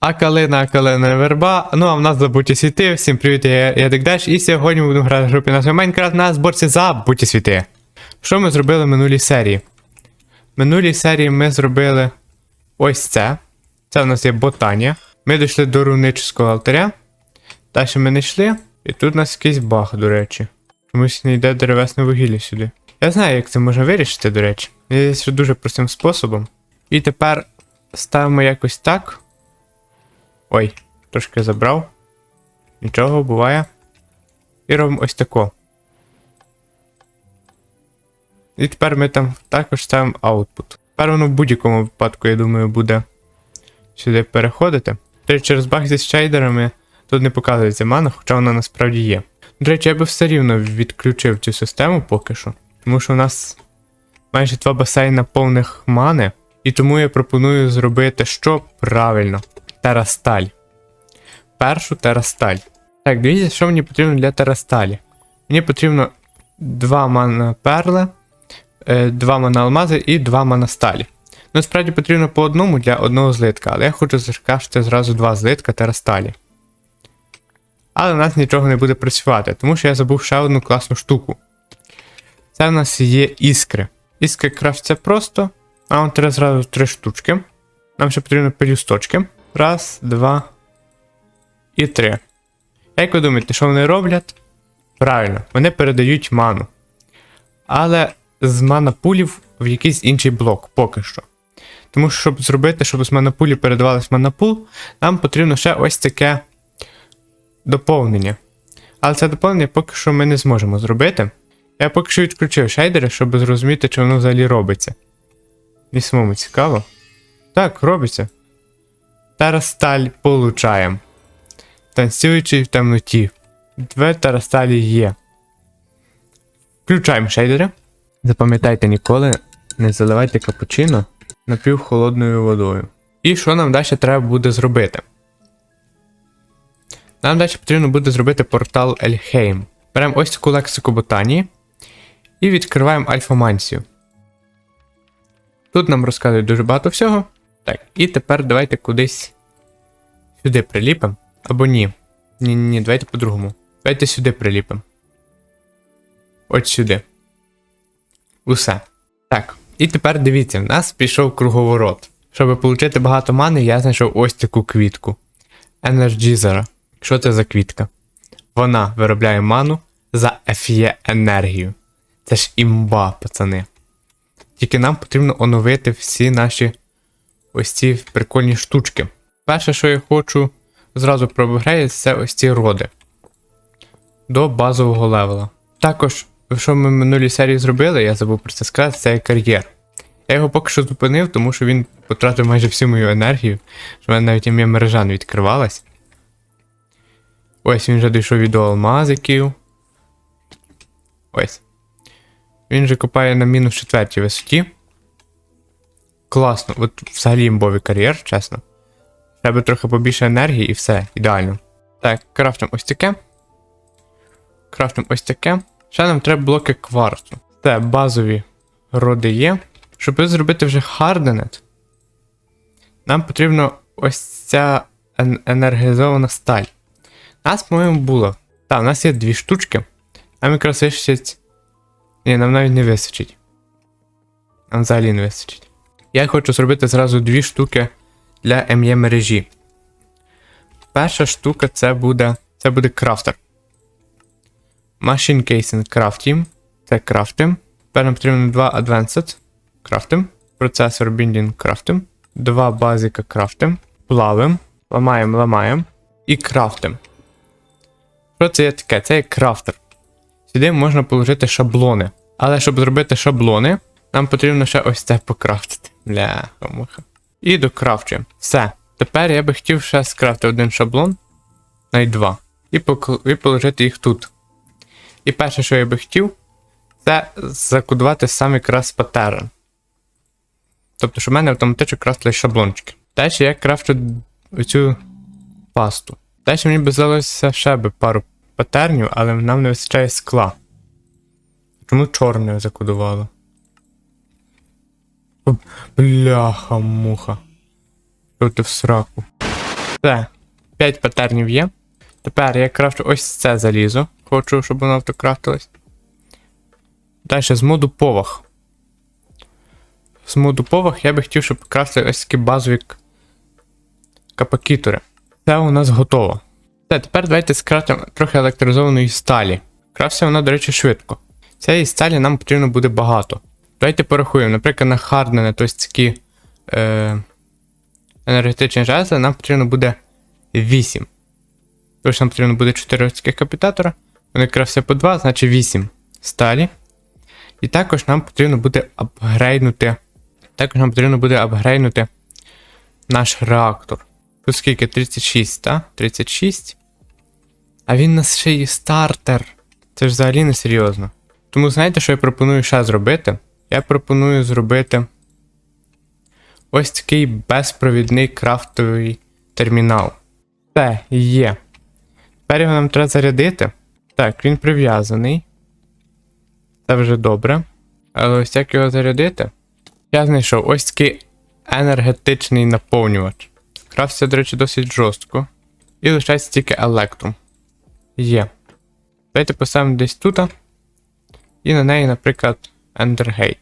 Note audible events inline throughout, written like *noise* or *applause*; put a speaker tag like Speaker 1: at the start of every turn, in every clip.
Speaker 1: А калина, верба. Ну а в нас забуті світи. Всім привіт, я, я Декдеш, і сьогодні ми будемо грати в групі нашого Майнкрафт на зборці забуті світи. Що ми зробили в минулій серії? В минулій серії ми зробили ось це. Це у нас є ботанія. Ми дійшли до рунического алтаря. Далі ми не йшли. І тут у нас якийсь баг, до речі. Чомусь не йде деревесне вугілля сюди. Я знаю, як це можна вирішити, до речі. Є що дуже простим способом. І тепер ставимо якось так. Ой, трошки забрав. Нічого, буває. І робимо ось тако. І тепер ми там також ставимо output. Тепер воно в будь-якому випадку, я думаю, буде сюди переходити. До речі, через баг зі шейдерами тут не показується мана, хоча вона насправді є. До речі, я би все рівно відключив цю систему поки що. Тому що у нас майже два басейна повних мани. І тому я пропоную зробити що правильно. Терасталь. Першу терасталь. Так, дивіться, що мені потрібно для терасталі. Мені потрібно два мана перли, е, два мана алмази і два мана сталі. Ну, справді потрібно по одному для одного злитка, але я хочу зашкашити зразу два злитка терасталі. Але в нас нічого не буде працювати, тому що я забув ще одну класну штуку. Це в нас є іскри. Іскри крафтяться просто. А нам треба зразу три штучки. Нам ще потрібно пелюсточки. Раз, два і три. Як ви думаєте, що вони роблять? Правильно, вони передають ману. Але з манапулів в якийсь інший блок поки що. Тому що, щоб зробити, щоб з манапулів передавалось манапул, нам потрібно ще ось таке доповнення. Але це доповнення поки що ми не зможемо зробити. Я поки що відключив шейдери, щоб зрозуміти, чи воно взагалі робиться. І самому цікаво. Так, робиться. Терасталь получаємо. Танцюючий в темноті. Две терасталі є. Включаємо шейдери. Запам'ятайте ніколи, не заливайте капучино напівхолодною водою. І що нам далі треба буде зробити? Нам далі потрібно буде зробити портал Ельхейм. Беремо ось таку лексику ботанії і відкриваємо альфомансію. Тут нам розказують дуже багато всього. Так, і тепер давайте кудись сюди приліпимо. Або ні. Ні, ні, ні, давайте по-другому. Давайте сюди приліпимо. От сюди. Усе. Так. І тепер дивіться, в нас пішов круговорот. Щоб отримати багато мани, я знайшов ось таку квітку. Energizera. Що це за квітка? Вона виробляє ману за FE енергію. Це ж імба, пацани. Тільки нам потрібно оновити всі наші ось ці прикольні штучки. Перше, що я хочу зразу пробіграти, це ось ці роди. До базового левела. Також, що ми в минулій серії зробили, я забув про це сказати, це кар'єр. Я його поки що зупинив, тому що він потратив майже всю мою енергію, що в мене навіть ім'я мережа не відкривалась. Ось він вже дійшов від алмазиків. Ось. Він же копає на мінус четвертій висоті. Класно, от взагалі імбовий кар'єр, чесно. Треба трохи побільше енергії і все, ідеально. Так, крафтим ось таке. Крафтим ось таке. Ще нам треба блоки кварцу. Це базові роди є. Щоб зробити вже харденет, нам потрібно ось ця ен- енергізована сталь. Нас, по-моєму, було. Так, у нас є дві штучки. Нам якраз вистачить. Ні, нам навіть не вистачить. Нам взагалі не вистачить. Я хочу зробити зразу дві штуки для МЄ мережі. Перша штука це буде. Це буде крафтер. Machine Casing Crafting. Це крафтим. Тепер нам потрібно два Advanced. Крафтим. Процесор Binding крафтим. Два базика крафтим. Плавим. Ламаємо, ламаємо. І крафтим. Що це є таке? Це є крафтер. Сюди можна положити шаблони. Але щоб зробити шаблони, нам потрібно ще ось це покрафтити. Бля, муха. І докрафчуємо. Все. Тепер я би хотів ще скрафтити один шаблон. Навіть два. І, покл- і положити їх тут. І перше, що я би хотів, це закодувати сам якраз паттерн. Тобто, що в мене автоматично крафтили шаблончики. Далі я крафчу оцю пасту. Далі мені би здалося ще би пару патернів, але нам не вистачає скла. Чому чорне закодувало? Бляха-муха. Що ти в сраку? Все. 5 патернів є. Тепер я крафчу ось це залізо. Хочу, щоб воно автокрафтилось. Далі з моду повах. З моду повах я би хотів, щоб крафтили ось такі базові капакітори. Це у нас готово. Все, тепер давайте скрафтимо трохи електризованої сталі. Крафтиться вона, до речі, швидко. Цієї сталі нам потрібно буде багато. Давайте порахуємо, наприклад, на харднене, тобто такі е, енергетичні жезли, нам потрібно буде 8. Тож нам потрібно буде 4 таких капітатора. Вони крафтяться по 2, значить 8 сталі. І також нам потрібно буде апгрейднути. Також нам потрібно буде апгрейднути наш реактор. Тут скільки? 36, так? 36. А він у нас ще є стартер. Це ж взагалі не серйозно. Тому знаєте, що я пропоную ще зробити? Я пропоную зробити ось такий безпровідний крафтовий термінал. Це є. Тепер його нам треба зарядити. Так, він прив'язаний. Це вже добре. Але ось як його зарядити? Я знайшов ось такий енергетичний наповнювач. Крафтиться, до речі, досить жорстко. І лишається тільки електрум. Є. Давайте поставимо десь тут. І на неї, наприклад, Endergate.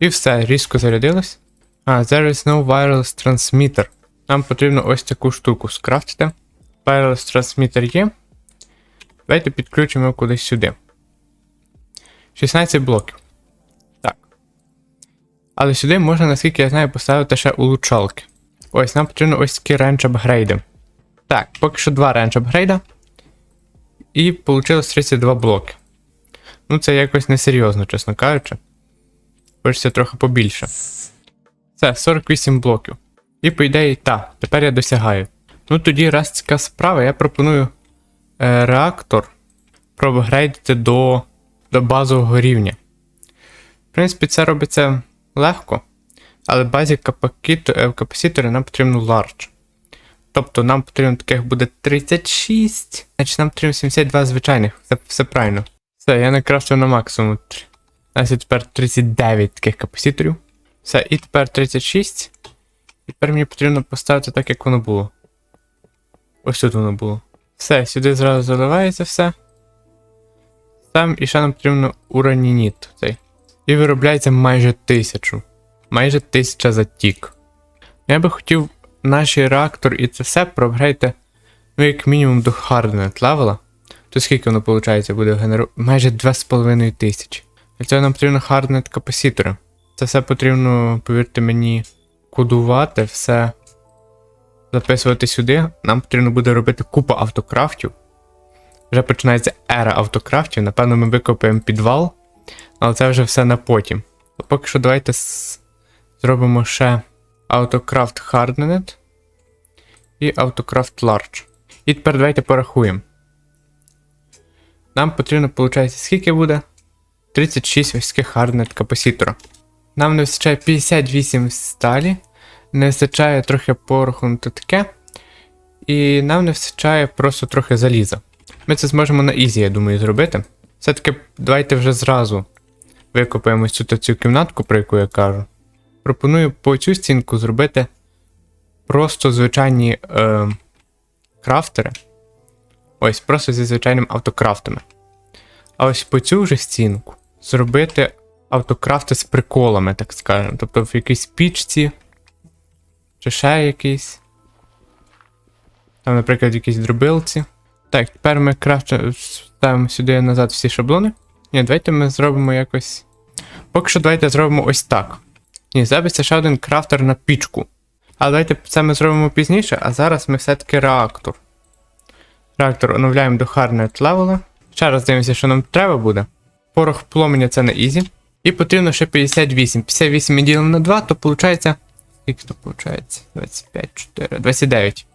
Speaker 1: І все, різко зарядилось. А, there is no wireless transmitter. Нам потрібно ось таку штуку скрафтити. Wireless transmitter є. Давайте підключимо кудись сюди. 16 блоків. Так. Але сюди можна, наскільки я знаю, поставити ще улучшалки. Ось, нам потрібно ось такі ренч апгрейди. Так, поки що два ренч апгрейда. І вийшло 32 блоки. Ну, це якось несерйозно, чесно кажучи. Хочеться трохи побільше. Це 48 блоків. І по ідеї, так, тепер я досягаю. Ну тоді, раз така справа, я пропоную е, реактор проапгрейдити до, до базового рівня. В принципі, це робиться легко, але базі е, капасітори нам потрібно large. Тобто нам потрібно таких буде 36, значить нам потрібно 72 звичайних, це все правильно. Все, я накрафтив на максимум. У нас є тепер 39 таких капасіторів. Все, і тепер 36. І тепер мені потрібно поставити так, як воно було. Ось тут воно було. Все, сюди зразу заливається все. Там і ще нам потрібно уранініт цей. І виробляється майже тисячу. Майже тисяча за тік. Я би хотів наш реактор і це все проапгрейти, ну, як мінімум до Hardened левела. То скільки воно виходить буде генерувати? Майже 2,5 тисячі. Для цього нам потрібно Hardened капасітори. Це все потрібно, повірте мені, кодувати, все записувати сюди. Нам потрібно буде робити купу автокрафтів. Вже починається ера автокрафтів. Напевно, ми викопаємо підвал, але це вже все на потім. То поки що давайте зробимо ще Autocraft Hardened і Autocraft Large. І тепер давайте порахуємо. Нам потрібно, виходить, скільки буде? 36 ось таких капасітора. Нам не вистачає 58 сталі, не вистачає трохи пороху на таке. І нам не вистачає просто трохи заліза. Ми це зможемо на ізі, я думаю, зробити. Все-таки давайте вже зразу викопаємо цю та цю кімнатку, про яку я кажу. Пропоную по цю стінку зробити просто звичайні е, крафтери. Ось, просто зі звичайним автокрафтами. А ось по цю вже стінку зробити автокрафти з приколами, так скажемо. Тобто в якійсь пічці. Чи ще якийсь. Там, наприклад, якісь дробилці. Так, тепер ми краще ставимо сюди назад всі шаблони. Ні, давайте ми зробимо якось. Поки що давайте зробимо ось так. Ні, з'явиться ще один крафтер на пічку. Але давайте це ми зробимо пізніше, а зараз ми все-таки реактор. Реактор оновляємо до Hardened левела. Ще раз дивимося, що нам треба буде. Порох пломеня це на ізі. І потрібно ще 58. 58 ми ділимо на 2, то виходить. Скільки то виходить? 25, 4, 29.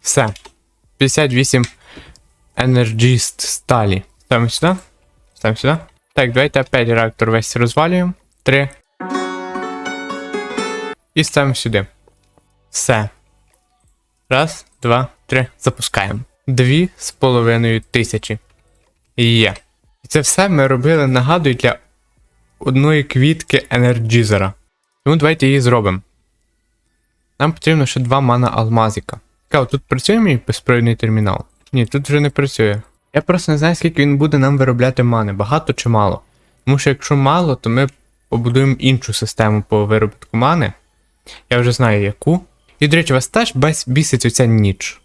Speaker 1: Все. 58 Energist сталі. Ставимо сюди. Ставимо сюди. Так, давайте опять реактор весь розвалюємо. 3. І ставимо сюди. Все. Раз, два, три. Запускаємо. Дві з половиною тисячі. Є. І це все ми робили, нагадую, для одної квітки енерджізера. Тому давайте її зробимо. Нам потрібно ще два мана алмазика. Цікаво, тут працює мій безпровідний термінал? Ні, тут вже не працює. Я просто не знаю, скільки він буде нам виробляти мани, багато чи мало. Тому що якщо мало, то ми побудуємо іншу систему по виробітку мани. Я вже знаю яку. І, до речі, вас теж бісить оця ніч.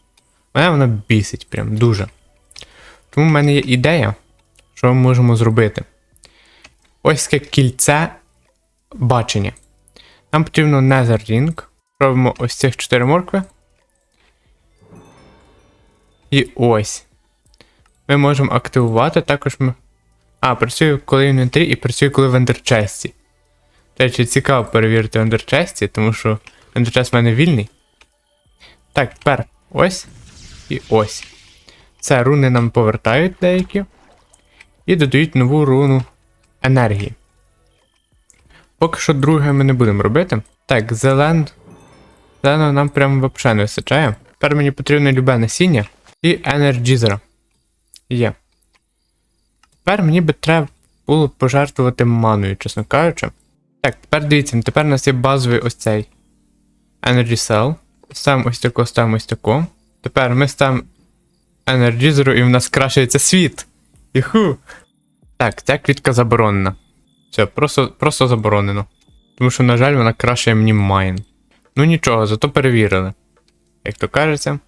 Speaker 1: Мене вона бісить прям дуже. Тому в мене є ідея, що ми можемо зробити. Ось таке кільце бачення. Нам потрібно Nether Ring. Робимо ось цих 4 моркви. І ось. Ми можемо активувати також ми. А, працює коли в інвентарі і працює коли в ендерчесті. До речі, цікаво перевірити в ендерчесті, тому що ендерчест в мене вільний. Так, тепер ось і ось. Це руни нам повертають деякі. І додають нову руну енергії. Поки що друге ми не будемо робити. Так, зелен. Зеленого нам прямо взагалі не вистачає. Тепер мені потрібно любе насіння і енерджізера. Є. Тепер мені би треба було пожертвувати маною, чесно кажучи. Так, тепер дивіться, тепер у нас є базовий ось цей Energy Cell. Ставимо ось тако, ставимо ось тако. Тепер ми ставимо Energizer і в нас кращується світ. Іху. Так, ця квітка заборонена. Все, просто, просто заборонено. Тому що, на жаль, вона краще мені майн. Ну нічого, зато перевірили. Як то кажеться.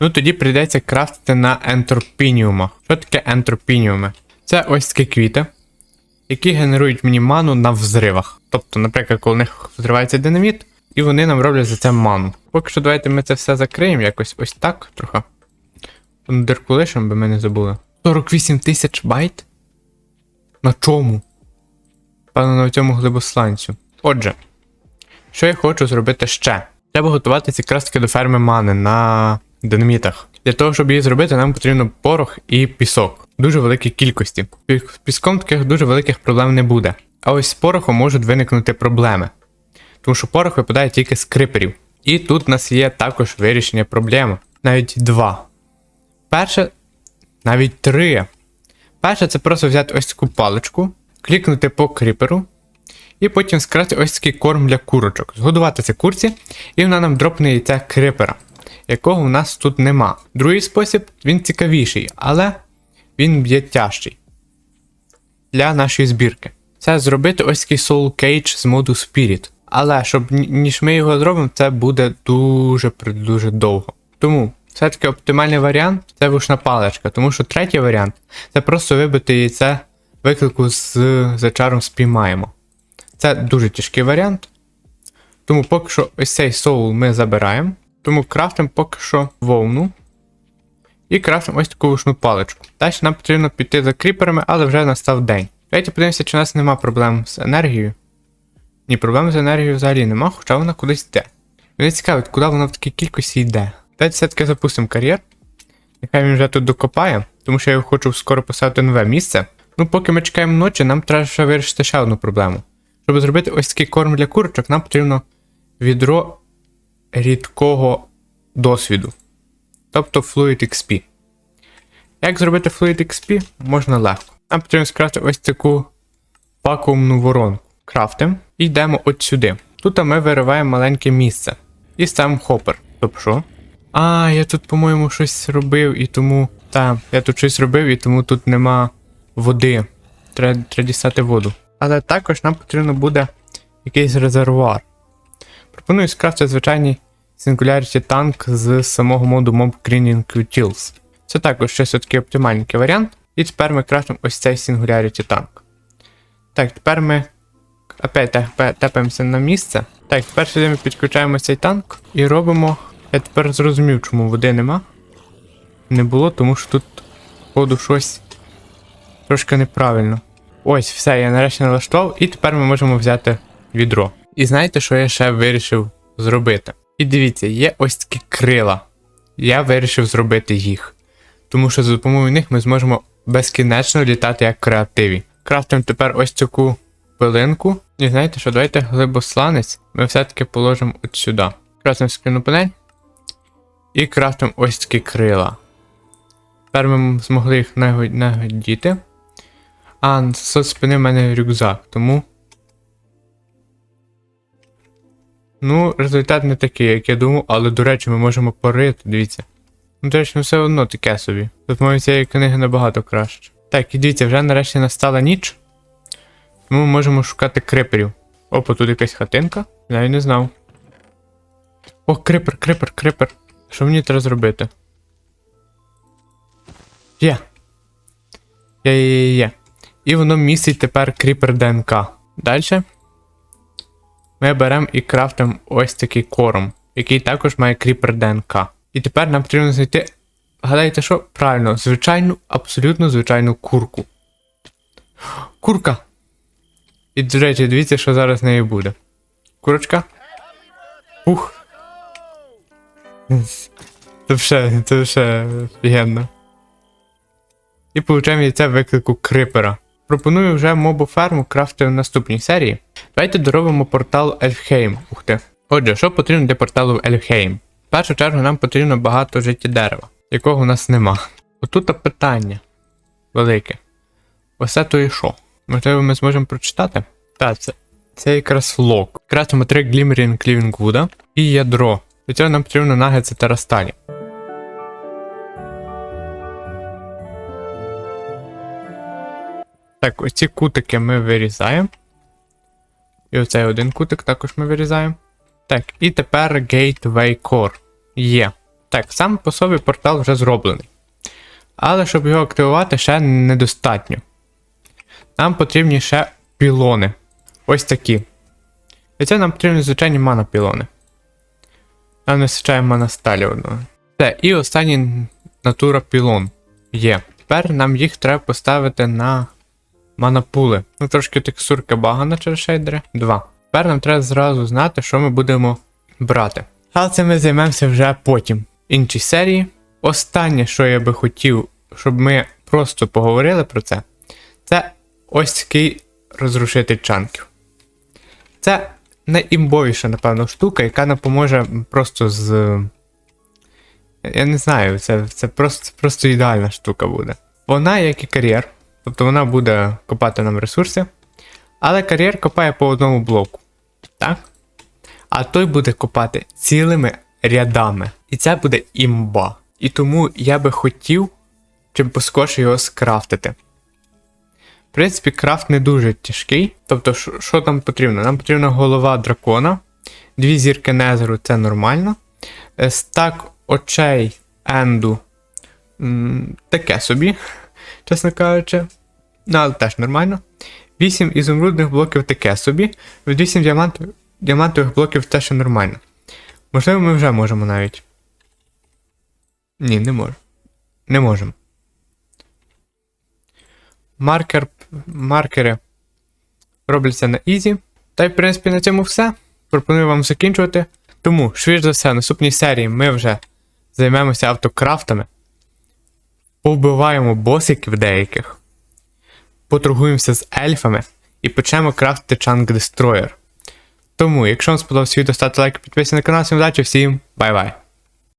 Speaker 1: Ну тоді прийдеться крафтити на ентропініумах. Що таке ентропініуми? Це ось такі квіти, які генерують мені ману на взривах. Тобто, наприклад, коли у них взривається динаміт, і вони нам роблять за це ману. Поки що давайте ми це все закриємо якось ось так трохи. Дирку лишимо, би ми не забули. 48 тисяч байт? На чому? Певно, на цьому глибосланцю. Отже, що я хочу зробити ще? Треба готуватися якраз таки до ферми мани на динамітах. Для того, щоб її зробити, нам потрібно порох і пісок. Дуже великій кількості. З піском таких дуже великих проблем не буде. А ось з порохом можуть виникнути проблеми. Тому що порох випадає тільки з криперів. І тут в нас є також вирішення проблеми. Навіть два. Перше, навіть три. Перше, це просто взяти ось таку паличку, клікнути по кріперу, і потім скрати ось такий корм для курочок. Згодувати це курці, і вона нам дропне яйця крипера, якого в нас тут нема. Другий спосіб, він цікавіший, але він є тяжчий для нашої збірки. Це зробити ось такий Soul Cage з моду Spirit. Але щоб ніж ми його зробимо, це буде дуже дуже довго. Тому все-таки оптимальний варіант це вушна паличка, тому що третій варіант це просто вибити яйце виклику з зачаром спіймаємо. Це дуже тяжкий варіант. Тому поки що ось цей соул ми забираємо. Тому крафтимо поки що вовну. І крафтимо ось таку вушну паличку. Далі нам потрібно піти за кріперами, але вже настав день. Давайте подивимося, чи у нас нема проблем з енергією. Ні, проблем з енергією взагалі нема, хоча вона кудись йде. Мене цікавить, куди вона в такій кількості йде. Давайте все-таки запустимо кар'єр. Нехай він вже тут докопає, тому що я хочу скоро поставити нове місце. Ну, поки ми чекаємо ночі, нам треба ще вирішити ще одну проблему. Щоб зробити ось такий корм для курочок, нам потрібно відро рідкого досвіду. Тобто Fluid XP. Як зробити Fluid XP? Можна легко. Нам потрібно скрафти ось таку вакуумну воронку. Крафтим і йдемо от сюди. Тут ми вириваємо маленьке місце. І ставимо хопер. Тобто що? А, я тут, по-моєму, щось робив і тому. Та, я тут щось робив і тому тут нема води. Треба, треба дістати воду. Але також нам потрібно буде якийсь резервуар. Пропоную скрафтити звичайний Singularity танк з самого моду Mob Greening Utils. Це також щось такий оптимальненький варіант. І тепер ми крафтимо ось цей Singularity танк. Так, тепер ми опять тепаємося на місце. Так, тепер сюди ми підключаємо цей танк і робимо. Я тепер зрозумів, чому води нема. Не було, тому що тут, походу, щось трошки неправильно. Ось, все, я нарешті налаштував, і тепер ми можемо взяти відро. І знаєте, що я ще вирішив зробити? І дивіться, є ось такі крила. Я вирішив зробити їх. Тому що за допомогою них ми зможемо безкінечно літати як креативі. Крафтимо тепер ось таку пилинку. І знаєте що, давайте глибосланець ми все-таки положимо от сюди. Крафтимо скрину панель. І крафтимо ось такі крила. Тепер ми змогли їх нагодіти. А, з спини в мене рюкзак, тому. Ну, результат не такий, як я думав, але, до речі, ми можемо порити, дивіться. Ну, до речі, ну все одно таке собі. Тут моєї цієї книги набагато краще. Так, і дивіться, вже нарешті настала ніч. Тому ми можемо шукати криперів. Опа, тут якась хатинка. Я не знав. О, крипер, крипер, крипер. Що мені треба зробити? Є. Є, є, є, є. І воно містить тепер кріпер ДНК. Далі. Ми беремо і крафтимо ось такий корм, який також має кріпер ДНК. І тепер нам потрібно знайти. Гадайте, що? Правильно, звичайну, абсолютно звичайну курку. Курка! І, до речі, дивіться, що зараз з нею буде. Курочка. Ух. Це вже, це вже офігенно. І получаємо яйця виклику крипера. Пропоную вже мобоферму крафти в наступній серії. Давайте доробимо портал Ельфхейм. Ух ти. Отже, що потрібно для порталу Ельфхейм? В першу чергу нам потрібно багато життєдерева, якого у нас нема. Отут питання велике. Оце то і що? Можливо, ми зможемо прочитати? Так, це, це якраз лок. Крафтимо три Glimmering Клівінгвуда і ядро. Для цього нам потрібно нагетси та Так, ось ці кутики ми вирізаємо. І оцей один кутик також ми вирізаємо. Так, і тепер Gateway Core є. Так, сам по собі портал вже зроблений. Але щоб його активувати, ще недостатньо. Нам потрібні ще пілони. Ось такі. Для цього нам потрібні звичайні мана-пілони. Нам не вистачає мана сталі одного. Все, і останній натура пілон є. Тепер нам їх треба поставити на манапули. Ну, трошки текстурка багана через шейдери. Два. Тепер нам треба зразу знати, що ми будемо брати. Але це ми займемося вже потім. Іншій серії. Останнє, що я би хотів, щоб ми просто поговорили про це, це ось такий розрушитель чанків. Це найімбовіша, напевно, штука, яка нам поможе просто з. Я не знаю, це, це просто, просто ідеальна штука буде. Вона, як і кар'єр, тобто вона буде копати нам ресурси, але кар'єр копає по одному блоку. Так? А той буде копати цілими рядами. І це буде імба. І тому я би хотів, чим поскорше його скрафтити. В принципі, крафт не дуже тяжкий. Тобто, що- нам потрібно? Нам потрібна голова дракона, дві зірки Незеру це нормально. Е, Стак очей Енду таке собі, *laughs* чесно кажучи. Ну, але теж нормально. 8 ізумрудних блоків таке собі. 8 діамантових, діамантових блоків теж нормально. Можливо, ми вже можемо навіть. Ні, не можемо. Не можемо. Маркер, маркери робляться на ізі. Та й, в принципі, на цьому все. Пропоную вам закінчувати. Тому, швидше за все, в наступній серії ми вже займемося автокрафтами. Повбиваємо босиків деяких. Поторгуємося з ельфами і почнемо крафтити Чанг Дестроєр. Тому, якщо вам сподобався відео, ставте лайк, підписуйтесь на канал, всім удачі, всім бай-бай!